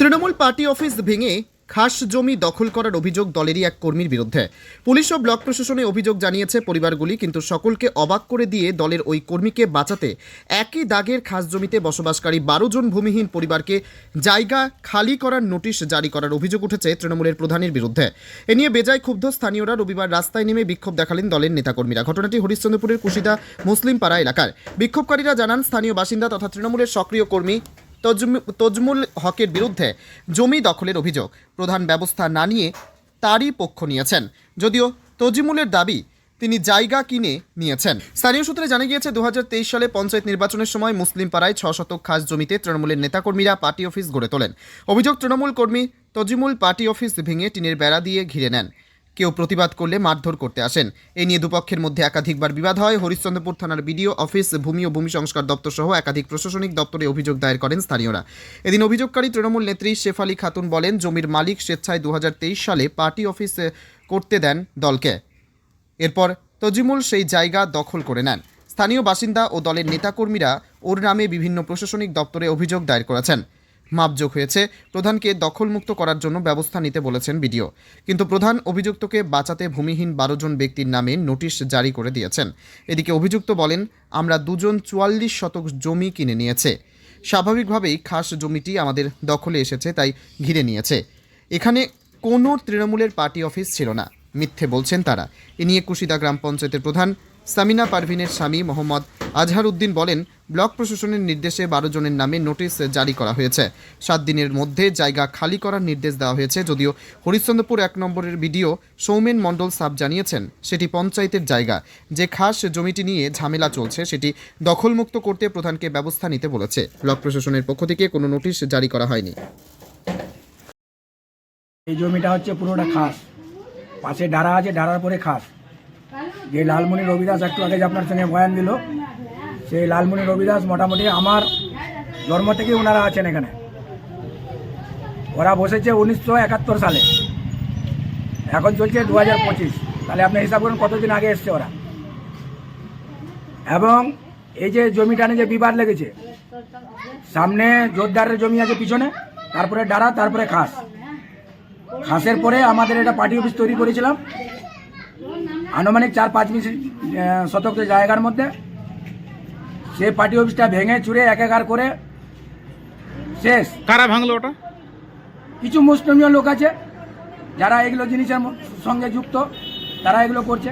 Trinamool party office ভেঙে খাস জমি দখল করার অভিযোগ দলেরই এক কর্মীর বিরুদ্ধে। পুলিশ ও ব্লক প্রশাসনে অভিযোগ জানিয়েছে পরিবারগুলি, কিন্তু সকলকে অবাক করে দিয়ে দলের ওই কর্মীকে বাঁচাতে একই দাগের খাস জমিতে বসবাসকারী বারো জন ভূমিহীন পরিবারকে জায়গা খালি করার নোটিশ জারি করার অভিযোগ উঠেছে তৃণমূলের প্রধানের বিরুদ্ধে। এ নিয়ে বেজায় ক্ষুব্ধ স্থানীয়রা রবিবার রাস্তায় নেমে বিক্ষোভ দেখালেন দলের নেতাকর্মীরা। ঘটনাটি হরিশ্চন্দ্রপুরের কুশিদা মুসলিম পাড়া এলাকার। বিক্ষোভকারীরা জানান, স্থানীয় বাসিন্দা তথা তৃণমূলের সক্রিয় কর্মী তজমুল হকের বিরুদ্ধে জমি দখলের অভিযোগ প্রধান ব্যবস্থা না নিয়ে তারই পক্ষ নিয়েছেন। যদিও তজিমুলের দাবি তিনি জায়গা কিনে নিয়েছেন। স্থানীয় সূত্রে জানা গিয়েছে দু হাজার তেইশ সালে পঞ্চায়েত নির্বাচনের সময় মুসলিম পাড়ায় ছ শতক খাস জমিতে তৃণমূলের নেতাকর্মীরা পার্টি অফিস গড়ে তোলেন। অভিযোগ, তৃণমূল কর্মী তজিমুল পার্টি অফিস ভেঙে টিনের বেড়া দিয়ে ঘিরে নেন। কেউ প্রতিবাদ করলে মারধর করতে আসেন। এ নিয়ে দুপক্ষের মধ্যে একাধিকবার বিবাদ হয়। হরিশ্চন্দ্রপুর থানার বিডিও অফিস, ভূমি ও ভূমি সংস্কার দপ্তর সহ একাধিক প্রশাসনিক দপ্তরে অভিযোগ দায়ের করেন স্থানীয়রা। এদিন অভিযোগকারী তৃণমূল নেত্রী শেফালি খাতুন বলেন, জমির মালিক স্বেচ্ছায় দু হাজার তেইশ সালে পার্টি অফিস করতে দেন দলকে। এরপর তজিমুল সেই জায়গা দখল করে নেন। স্থানীয় বাসিন্দা ও দলের নেতাকর্মীরা ওর নামে বিভিন্ন প্রশাসনিক দপ্তরে অভিযোগ দায়ের করেছেন। মাপযোগ হয়েছে। প্রধানকে দখলমুক্ত করার জন্য ব্যবস্থা নিতে বলেছেন বিডিও। কিন্তু প্রধান অভিযুক্তকে বাঁচাতে ভূমিহীন বারো জন ব্যক্তির নামে নোটিশ জারি করে দিয়েছেন। এদিকে অভিযুক্ত বলেন, আমরা দুজন চুয়াল্লিশ শতক জমি কিনে নিয়েছে। স্বাভাবিকভাবেই খাস জমিটি আমাদের দখলে এসেছে, তাই ঘিরে নিয়েছে। এখানে কোনো তৃণমূলের পার্টি অফিস ছিল না। মিথ্যে বলছেন তারা। এ নিয়ে কুশিদা গ্রাম পঞ্চায়েতের প্রধান সামিনা পারভিনের স্বামী মোহাম্মদ আজহার উদ্দিন বলেন, ব্লক প্রশাসনের নির্দেশে বারো জনের নামে নোটিশ জারি করা হয়েছে। সাত দিনের মধ্যে জায়গা খালি করার নির্দেশ দেওয়া হয়েছে, যদিও হরিশ্চন্দ্রপুর এক নম্বরের বিডিও সৌমেন মণ্ডল সাব জানিয়েছেন, সেটি পঞ্চায়েতের জায়গা। যে খাস জমিটি নিয়ে ঝামেলা চলছে, সেটি দখলমুক্ত করতে প্রধানকে ব্যবস্থা নিতে বলেছে। ব্লক প্রশাসনের পক্ষ থেকে কোনো নোটিশ জারি করা হয়নি। এই জমিটা হচ্ছে পুরোটা খাস। পাশে ডারা আছে ডারার পরে খাস। যে লালমণি রবিদাস একটু আগে যে আপনার সঙ্গে বয়ান দিল, সেই লালমণি রবিদাস মোটামুটি আমার জন্ম থেকে ওনারা আছেন এখানে। ওরা বসেছে উনিশশো একাত্তর সালে। এখন চলছে দু হাজার পঁচিশ। তাহলে আপনি হিসাব করুন কতদিন আগে এসছে ওরা। এবং এই যে জমিটা নিয়ে যে বিবাদ লেগেছে, সামনে জোরদারের জমি আছে পিছনে, তারপরে ডারা তারপরে খাস। খাসের পরে আমাদের এটা পার্টি অফিস তৈরি করেছিলাম। আনুমানিক চার পাঁচ মিনিট শতক জায়গার মধ্যে। সেই পার্টি অফিসটা ভেঙে চুরে এক একার করে শেষ। কারা ভাঙলো ওটা? কিছু মুসলিমীয় লোক আছে যারা এগুলো জিনিসের সঙ্গে যুক্ত তারা এগুলো করছে।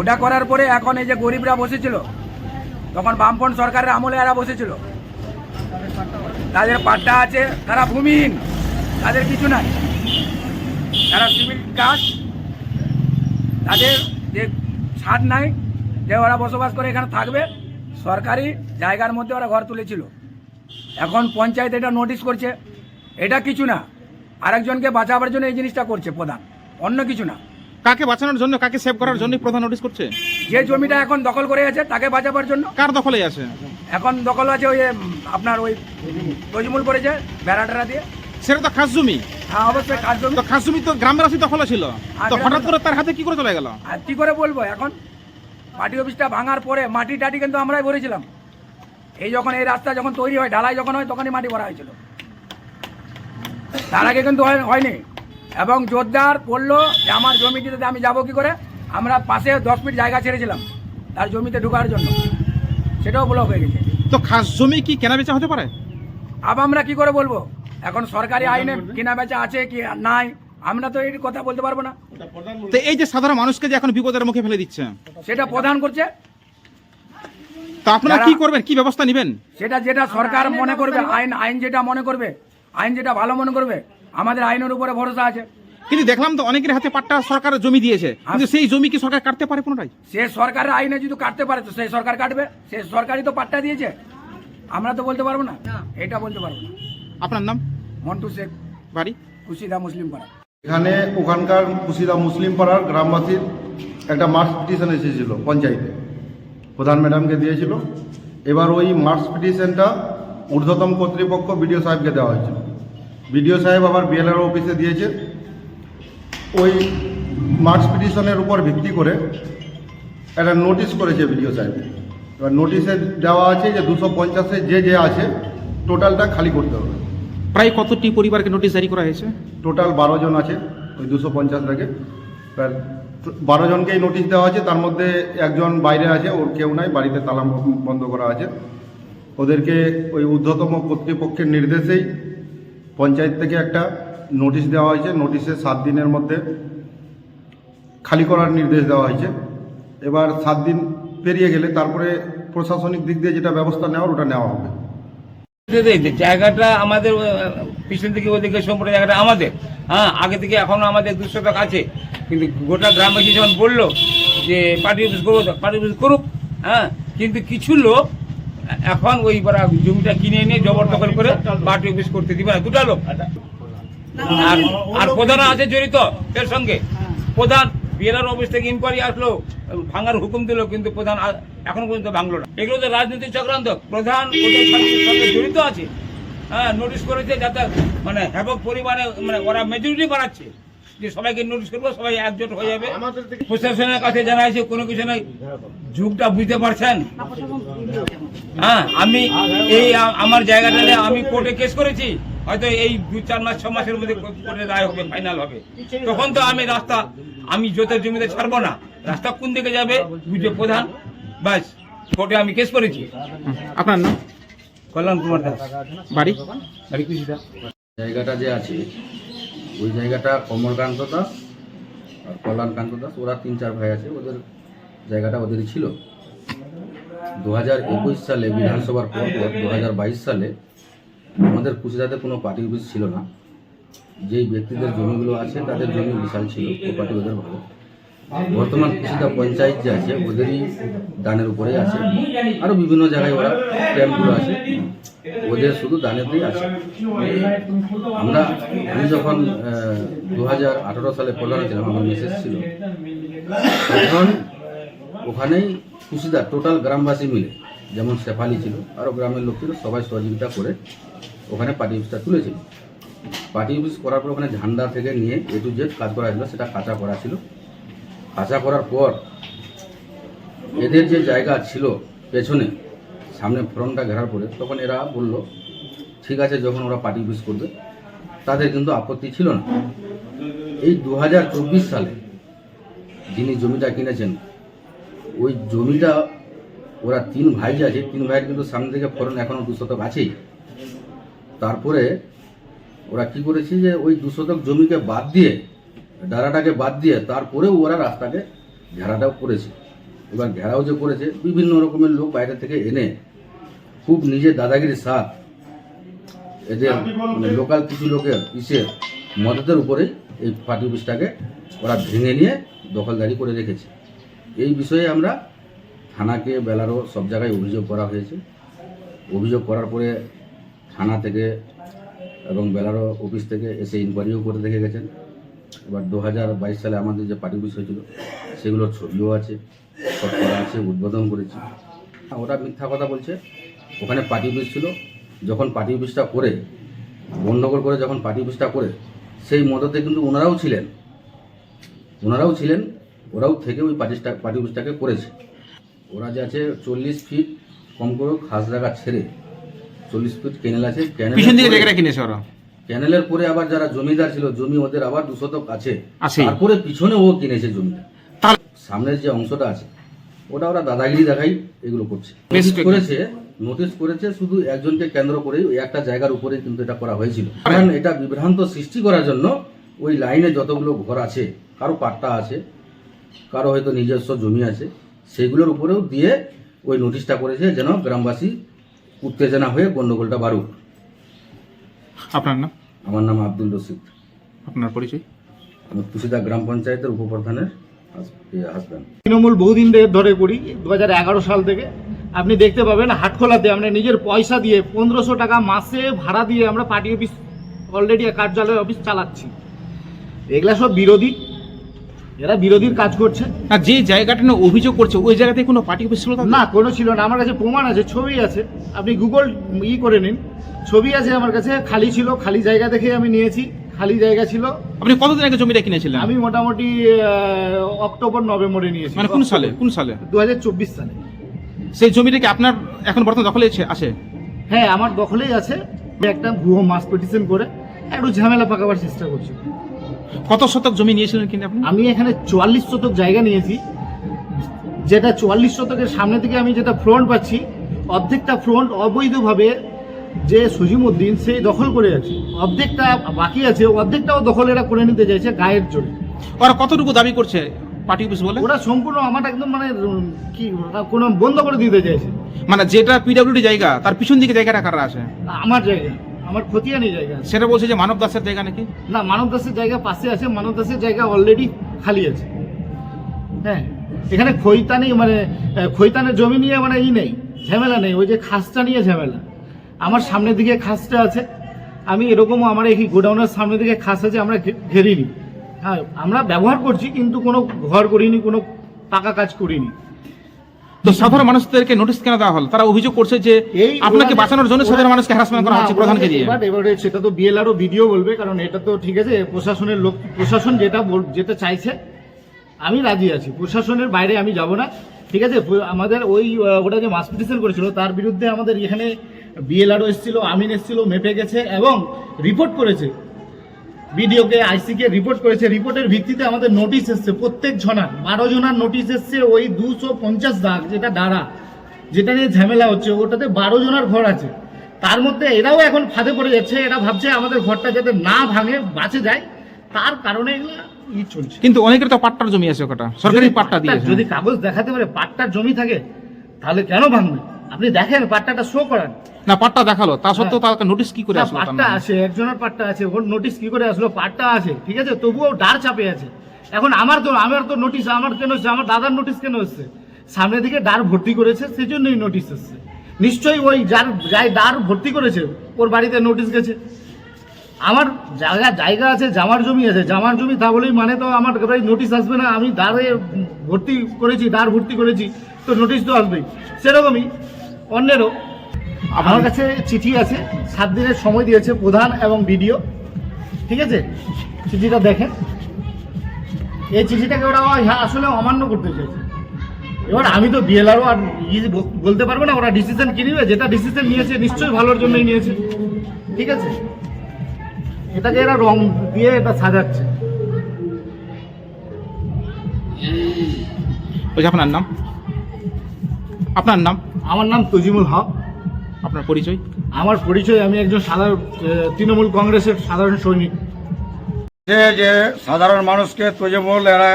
ওটা করার পরে এখন এই যে গরিবরা বসেছিল তখন বামপন সরকারের আমলে এরা বসেছিল। তাদের পাট্টা আছে তারা ভূমিহীন তাদের কিছু নাই। তারা সিভিল কাজ তাদের যে ছাদ নাই যে ওরা বসবাস করে এখানে থাকবে সরকারি জায়গার মধ্যে ওরা ঘর তুলেছিল। এখন পঞ্চায়েত এটা নোটিশ করছে। এটা কিছু না আরেকজনকে বাঁচাবার জন্য এই জিনিসটা করছে প্রধান অন্য কিছু না। কাকে বাঁচানোর জন্য কাকে সেভ করার জন্য প্রধান নোটিশ করছে? যে জমিটা এখন দখল করে আছে তাকে বাঁচাবার জন্য। কার দখলে আছে? এখন দখল আছে ওই আপনার ওই তজমুল করেছে বেড়া টেড়া দিয়ে। সেটা তো খাস জমি। হ্যাঁ অবশ্যই তো তো ছিল। তো হঠাৎ করে তার হাতে কি করে চলে গেল? আর কি করে বলব এখন? পার্টি অফিসটা ভাঙার পরে মাটি টাটি কিন্তু আমরাই ভরেছিলাম। এই যখন এই রাস্তা যখন তৈরি হয় ঢালাই যখন হয় তখনই মাটি ভরা হয়েছিল। তার আগে কিন্তু হয়- হয়নি। এবং জোরদার বলল যে আমার জমিটিতে আমি যাব কি করে? আমরা পাশে দশ মিনিট জায়গা ছেড়েছিলাম তার জমিতে ঢোকার জন্য। সেটাও ব্লক হয়ে গেছে। তো খাস জমি কি কেনা বেচা হতে পারে? আবার আমরা কি করে বলব? এখন সরকারি আইনে কেনা বেচা আছে কি নাই আমরা তো এই কথা বলতে পারব না। তো এই যে সাধারণ মানুষকে যে এখন বিপদের মুখে ফেলে দিচ্ছে সেটা প্রধান করছে। তো আপনারা কি করবেন? কি ব্যবস্থা নেবেন? সেটা যেটা সরকার মনে করবে আইন আইন যেটা মনে করবে আইন যেটা ভালো মনে করবে আমাদের আইনের উপরে ভরসা আছে। কিন্তু দেখলাম তো অনেকের হাতে পাট্টা সরকার জমি দিয়েছে কিন্তু সেই জমি কি সরকার কাটতে পারে পুনরায়? সে সরকারের আইনে যদি কাটতে পারে তো সেই সরকার কাটবে। সে সরকারই তো পাট্টা দিয়েছে। আমরা তো বলতে পারব না। এটা বলতে পারব না। আপনার নাম? মন্টু শেখ বাড়ি? কুশিদা মুসলিম পাড়া। এখানে ওখানকার কুশিদা মুসলিম পাড়ার গ্রামবাসীর একটা মার্চ পিটিশন এসেছিল পঞ্চায়েতে। প্রধান ম্যাডামকে দিয়েছিল। এবার ওই মার্চ পিটিশনটা ঊর্ধ্বতম কর্তৃপক্ষ বিডিও সাহেবকে দেওয়া হয়েছিল। বিডিও সাহেব আবার বিএলআর অফিসে দিয়েছে। ওই মার্চ পিটিশনের উপর ভিত্তি করে একটা নোটিশ করেছে বিডিও সাহেব। এবার নোটিশে দেওয়া আছে যে দুশো পঞ্চাশে যে যে আছে টোটালটা খালি করতে হবে। প্রায় কতটি পরিবারকে নোটিশ জারি করা হয়েছে? টোটাল বারো জন আছে, ওই দুশো পঞ্চাশ থেকে বারো জনকেই নোটিশ দেওয়া আছে তার মধ্যে একজন বাইরে আছে, ওর কেউ নাই, বাড়িতে তালা বন্ধ করা আছে। ওদেরকে ওই ঊর্ধ্বতম কর্তৃপক্ষের নির্দেশেই পঞ্চায়েত থেকে একটা নোটিশ দেওয়া হয়েছে, নোটিশে সাত দিনের মধ্যে খালি করার নির্দেশ দেওয়া হয়েছে। এবার সাত দিন পেরিয়ে গেলে তারপরে প্রশাসনিক দিক দিয়ে যেটা ব্যবস্থা নেওয়ার, ওটা নেওয়া হবে। জায়গাটা আমাদের পিছন থেকে ওদিকে সম্পূর্ণ জায়গাটা আমাদের হ্যাঁ আগে থেকে এখনও আমাদের দুশো টাকা আছে, কিন্তু গোটা গ্রামবাসী যখন বলল যে পার্টি অফিস করব পার্টি অফিস করুক হ্যাঁ কিন্তু কিছু লোক এখন ওই জমিটা কিনে এনে জবরদখল করে পার্টি অফিস করতে দিবে না, দুটা লোক। আর আর প্রধান আছে জড়িত এর সঙ্গে। প্রধান বিএলআর অফিস থেকে ইনকোয়ারি আসলো, ভাঙার হুকুম দিল, কিন্তু প্রধান এখনও পর্যন্ত ভাঙলো না। এগুলো তো রাজনৈতিক চক্রান্ত। প্রধান সঙ্গে জড়িত আছে। হ্যাঁ নোটিশ করেছে যাতে মানে হ্যাবক পরিমাণে মানে ওরা মেজরিটি বাড়াচ্ছে যে সবাইকে নোটিশ করব সবাই একজোট হয়ে যাবে। প্রশাসনের কাছে জানা আছে কোনো কিছু নাই। যুগটা বুঝতে পারছেন? হ্যাঁ আমি এই আমার জায়গাটা আমি কোর্টে কেস করেছি। হয়তো এই দু চার মাস ছ মাসের মধ্যে কোর্টে রায় হবে ফাইনাল হবে। তখন তো আমি রাস্তা আমি জোতের জমিতে ছাড়বো না। রাস্তা কোন দিকে যাবে? বুঝে প্রধান বাস কোর্টে আমি কেস করেছি। আপনার নাম? কল্যাণ কুমার দাস। বাড়ি? বাড়ি কৃষিদা জায়গাটা যে আছে ওই জায়গাটা কমলকান্ত দাস আর কল্যাণকান্ত দাস ওরা তিন চার ভাই আছে ওদের জায়গাটা ওদেরই ছিল। দু হাজার একুশ সালে বিধানসভার পর পর দু হাজার বাইশ সালে আমাদের কুচিদাতে কোনো পার্টি অফিস ছিল না। যেই ব্যক্তিদের জমিগুলো আছে তাদের জমি বিশাল ছিল প্রপার্টি ওদের ভালো। বর্তমান কুচিদা পঞ্চায়েত যে আছে, ওদেরই দানের উপরেই আছে। আরও বিভিন্ন জায়গায় ওরা ক্যাম্পগুলো আছে। ওদের শুধু দানেতেই আছে। আমরা, আমি যখন দু হাজার আঠারো সালে প্রধান ছিলাম আমার মেসেজ ছিল। তখন ওখানেই কুশিদা টোটাল গ্রামবাসী মিলে, যেমন শেফালি ছিল আরও গ্রামের লোক ছিল, সবাই সহযোগিতা করে ওখানে পার্টি অফিসটা তুলেছিল। পার্টি অফিস করার পর ওখানে ঝান্ডা থেকে নিয়ে এ টু জেড কাজ করা ছিল সেটা কাঁচা করা ছিল। কাঁচা করার পর এদের যে জায়গা ছিল পেছনে, সামনে ফ্রন্টটা ঘেরার পরে, তখন এরা বলল, ঠিক আছে, যখন ওরা পার্টি অফিস করবে, তাদের কিন্তু আপত্তি ছিল না। এই দু হাজার চব্বিশ সালে যিনি জমিটা কিনেছেন, ওই জমিটা ওরা তিন ভাই যে আছে, তিন ভাইয়ের কিন্তু সামনে থেকে ফরন এখনও দু শতক আছেই। তারপরে ওরা কি করেছে যে ওই দু শতক জমিকে বাদ দিয়ে ডারাটাকে বাদ দিয়ে তারপরেও ওরা রাস্তাকে ঘেরাটাও করেছে। এবার ঘেরাও যে করেছে বিভিন্ন রকমের লোক বাইরে থেকে এনে খুব নিজের দাদাগিরির সাথ এদের মানে লোকাল কিছু লোকের ইসে মদতের উপরে এই পার্টি অফিসটাকে ওরা ভেঙে নিয়ে দখলদারি করে রেখেছে। এই বিষয়ে আমরা থানাকে বেলারও সব জায়গায় অভিযোগ করা হয়েছে। অভিযোগ করার পরে থানা থেকে এবং বেলারো অফিস থেকে এসে ইনকোয়ারিও করে দেখে গেছেন। এবার দু হাজার বাইশ সালে আমাদের যে পার্টি অফিস হয়েছিল সেগুলোর ছবিও আছে সব করা আছে উদ্বোধন করেছি। ওরা মিথ্যা কথা বলছে। ওখানে পার্টি অফিস ছিল। যখন পার্টি অফিসটা করে গণ্ডগোল করে যখন পার্টি অফিসটা করে সেই মদতে কিন্তু ওনারাও ছিলেন। ওনারাও ছিলেন ওরাও থেকে ওই পার্টিটা পার্টি অফিসটাকে করেছে। ওরা যে আছে চল্লিশ ফিট কম করে খাস জায়গা ছেড়ে চল্লিশ ফিট ক্যানেল আছে জায়গাটা কিনেছে ওরা? ক্যানেলের পরে আবার যারা জমিদার ছিল জমি ওদের আবার দুশতক আছে। আছে। তারপরে পিছনে ও কিনেছে জমিটা। তাহলে সামনের যে অংশটা আছে ওটা ওরা দাদাগিরি দেখাই এগুলো করছে। বেশ করেছে নোটিশ করেছে শুধু একজনকে কেন্দ্র করেই ওই একটা জায়গার উপরে কিন্তু এটা করা হয়েছিল। কারণ এটা বিভ্রান্ত সৃষ্টি করার জন্য ওই লাইনে যতগুলো ঘর আছে কারও পাট্টা আছে কারও হয়তো নিজস্ব জমি আছে সেগুলোর উপরেও দিয়ে ওই নোটিশটা করেছে যেন গ্রামবাসী উত্তেজনা হয়ে গন্ডগোলটা বাড়ুক। আপনার নাম? আমার নাম আব্দুল রশিদ। আপনার পরিচয়? আমি কুশিদা গ্রাম পঞ্চায়েতের উপপ্রধানের হাজব্যান্ড তৃণমূল বহুদিন ধরে- ধরে করি। দু হাজার এগারো সাল থেকে আপনি দেখতে পাবেন হাটখোলাতে আমরা নিজের পয়সা দিয়ে পনেরোশো টাকা মাসে ভাড়া দিয়ে আমরা পার্টি অফিস অলরেডি কার্যালয় অফিস চালাচ্ছি। এগুলা সব বিরোধী। এরা বিরোধীর কাজ করছে। না যে জায়গাটা নিয়ে অভিযোগ করছে ওই জায়গাতে কোনো পার্টি অফিস ছিল না কোনো ছিল না। আমার কাছে প্রমাণ আছে ছবি আছে। আপনি গুগল ই করে নিন। ছবি আছে আমার কাছে খালি ছিল খালি জায়গা দেখে আমি নিয়েছি খালি জায়গা ছিল। আপনি কতদিন আগে জমিটা কিনেছিলেন? আমি মোটামুটি অক্টোবর নভেম্বরে নিয়েছি। মানে কোন সালে? কোন সালে? দু হাজার চব্বিশ সালে। সেই জমিটা কি আপনার এখন বর্তমান দখলে আছে- আছে? হ্যাঁ আমার দখলেই আছে। একটা ভুয়ো মাস পিটিশন করে একটু ঝামেলা পাকাবার চেষ্টা করছি। কত শতক জমি নিয়েছিলেন কিনা আপনি? আমি এখানে চুয়াল্লিশ শতক জায়গা নিয়েছি। যেটা চুয়াল্লিশ শতকের সামনে থেকে আমি যেটা ফ্রন্ট পাচ্ছি অর্ধেকটা ফ্রন্ট অবৈধভাবে যে সজিমুদ্দিন সেই দখল করে আছে। অর্ধেকটা বাকি আছে অর্ধেকটাও দখল এরা করে নিতে চাইছে গায়ের জোরে। ওরা কতটুকু দাবি করছে পার্টি অফিস বলে? ওরা সম্পূর্ণ আমার একদম মানে কি কোনো বন্ধ করে দিতে চাইছে। মানে যেটা পিডব্লিউডি জায়গা তার পিছন দিকে জায়গাটা কারা আছে? আমার জায়গা। আমার খতিয়ানি জায়গা আছে। সেটা বলছে যে মানব দাসের জায়গা নাকি? না মানব দাসের জায়গা পাশে আছে মানব দাসের জায়গা অলরেডি খালি আছে। হ্যাঁ এখানে খৈতানি মানে খৈতানের জমি নিয়ে মানে ই নেই ঝামেলা নেই ওই যে খাসটা নিয়ে ঝামেলা। আমার সামনের দিকে খাসটা আছে আমি এরকমও আমার এই গোডাউনের সামনের দিকে খাস আছে আমরা ঘেরিনি। হ্যাঁ আমরা ব্যবহার করছি কিন্তু কোনো ঘর করিনি কোনো পাকা কাজ করিনি। তো সাধারণ মানুষদেরকে নোটিশ কেন দেওয়া হলো? তারা অভিযোগ করছে যে আপনাকে বাঁচানোর জন্য সাধারণ মানুষকে হ্যারাসমেন্ট করা হচ্ছে প্রধানকে দিয়ে। এবার এবারে সেটা তো বিএলআরও ভিডিও বলবে কারণ এটা তো ঠিক আছে প্রশাসনের লোক প্রশাসন যেটা যেটা চাইছে আমি রাজি আছি। প্রশাসনের বাইরে আমি যাব না। ঠিক আছে আমাদের ওই ওটা যে মাস পিটিশন করেছিল তার বিরুদ্ধে আমাদের এখানে বিএলআরও এসেছিল আমিন এসেছিল মেপে গেছে এবং রিপোর্ট করেছে। বিডিওকে আইসিকে রিপোর্ট করেছে। রিপোর্টের ভিত্তিতে আমাদের নোটিশ এসছে প্রত্যেক জনার বারো জনার নোটিশ এসছে ওই দুশো পঞ্চাশ দাগ যেটা ডাড়া যেটা নিয়ে ঝামেলা হচ্ছে ওটাতে বারো জনার ঘর আছে। তার মধ্যে এরাও এখন ফাঁদে পড়ে যাচ্ছে এরা ভাবছে আমাদের ঘরটা যাতে না ভাঙে বাঁচে যায় তার কারণে ই চলছে। কিন্তু অনেকের তো পাট্টার জমি আছে ওটা সরকারি পাট্টা দিয়েছে যদি কাগজ দেখাতে পারে পাট্টার জমি থাকে তাহলে কেন ভাঙবে? আপনি দেখেন পাট্টাটা শো করান। না পাট্টা দেখাল। তা সত্ত্বেও তাকে নোটিশ কি করে আসলো পাট্টা আছে একজনের পাট্টা আছে ওর নোটিশ কি করে আসলো? পাট্টা আছে ঠিক আছে? তবুও ডার চাপে আছে। এখন আমার তো আমার তো নোটিশ আমার কেন হচ্ছে? আমার দাদার নোটিশ কেন এসছে সামনের দিকে ডার ভর্তি করেছে সেজন্যই নোটিশ এসছে নিশ্চয়ই ওই যার যাই ডার ভর্তি করেছে ওর বাড়িতে নোটিশ গেছে। আমার জায়গা জায়গা আছে জামার জমি আছে। জামার জমি তা বলেই মানে তো আমার একেবারে নোটিশ আসবে না। আমি দাঁড়ে ভর্তি করেছি দাঁড় ভর্তি করেছি তো নোটিশ তো আসবেই। সেরকমই অন্যেরও আমার কাছে চিঠি আছে সাত দিনের সময় দিয়েছে প্রধান এবং বিডিও। ঠিক আছে? চিঠিটা দেখেন। এই চিঠিটাকে ওরা হ্যাঁ, আসলে অমান্য করতে চাইছে। এবার আমি তো বিএলআরও আর বলতে পারব না ওরা ডিসিশন কি নিবে? যেটা ডিসিশন নিয়েছে নিশ্চয়ই ভালোর জন্যই নিয়েছে। ঠিক আছে? এটাকে এরা রং দিয়ে এটা সাজাচ্ছে। আপনার নাম? আপনার নাম? আমার নাম তজিমুল হক। আপনার পরিচয়? আমার পরিচয় আমি একজন সাধারণ তৃণমূল কংগ্রেসের সাধারণ সৈনিক। যে যে সাধারণ মানুষকে তৈজমূল এরা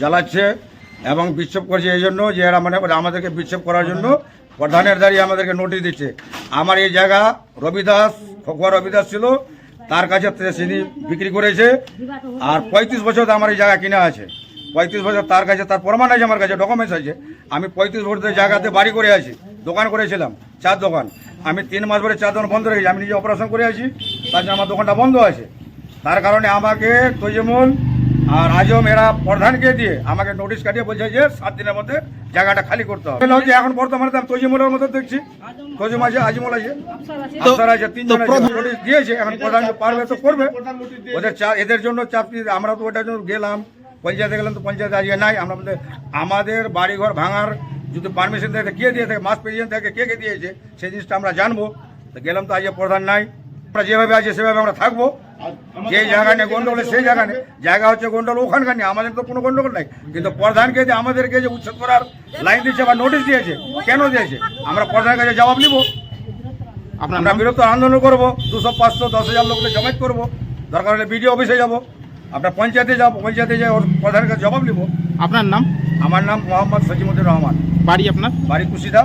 জ্বালাচ্ছে এবং বিক্ষোভ করছে এই জন্য যে এরা মানে আমাদেরকে বিক্ষোভ করার জন্য প্রধানের দাঁড়িয়ে আমাদেরকে নোটিশ দিচ্ছে। আমার এই জায়গা রবিদাস খকুয়া রবিদাস ছিল তার কাছে তিনি বিক্রি করেছে। আর পঁয়ত্রিশ বছর আমার এই জায়গা কিনা আছে। পঁয়ত্রিশ বছর তার কাছে তার প্রমাণ আছে আমার কাছে ডকুমেন্টস আছে। আমি পঁয়ত্রিশ বছর জায়গাতে বাড়ি করে আছি দোকান করেছিলাম চার দোকান। আমি তিন মাস ধরে চার দোকান বন্ধ রেখেছি আমি নিজে অপারেশন করে আছি তার জন্য আমার দোকানটা বন্ধ আছে। তার কারণে আমাকে তৈজমুল আর আজম এরা প্রধানকে দিয়ে আমাকে নোটিশ কাটিয়ে বলছে যে সাত দিনের মধ্যে জায়গাটা খালি করতে হবে। হচ্ছে এখন বর্তমানে তো আমি তৈজমুলের মতো দেখছি। তৈজম আছে আজিমুল আছে আফসার আছে তিনজন নোটিশ দিয়েছে এখন প্রধান পারবে তো করবে। ওদের চা- এদের জন্য চাপ আমরা তো ওটার জন্য গেলাম। পঞ্চায়েতে গেলাম তো পঞ্চায়েতে আজকে নাই। আমরা বলতে আমাদের বাড়িঘর ভাঙার যদি পারমিশন থাকে কে দিয়ে থাকে মাস প্রেসিডেন্ট থাকে কে কে দিয়েছে সেই জিনিসটা আমরা জানব। তো গেলাম তো আজকে প্রধান নাই। আমরা যেভাবে আছে সেভাবে আমরা থাকব। যে জায়গা নেই গন্ডগোল সেই জায়গা নেই জায়গা হচ্ছে গন্ডগোল ওখানকার নেই আমাদের তো কোনো গন্ডগোল নাই। কিন্তু প্রধানকে যে আমাদেরকে যে উচ্ছেদ করার লাইন দিয়েছে বা নোটিশ দিয়েছে কেন দিয়েছে? আমরা প্রধানের কাছে জবাব নিব। আপনার আমরা বিরক্ত আন্দোলন করব। দুশো পাঁচশো দশ হাজার লোককে জমায়েত করব। দরকার হলে বিডিও অফিসে যাব। আপনার পঞ্চায়েতে যাব পঞ্চায়েতে যাই ওর প্রধানের কাছে জবাব নিব। আপনার নাম? আমার নাম মোহাম্মদ সজিমুদ্দিন রহমান। বাড়ি আপনার? বাড়ি কুশিদা।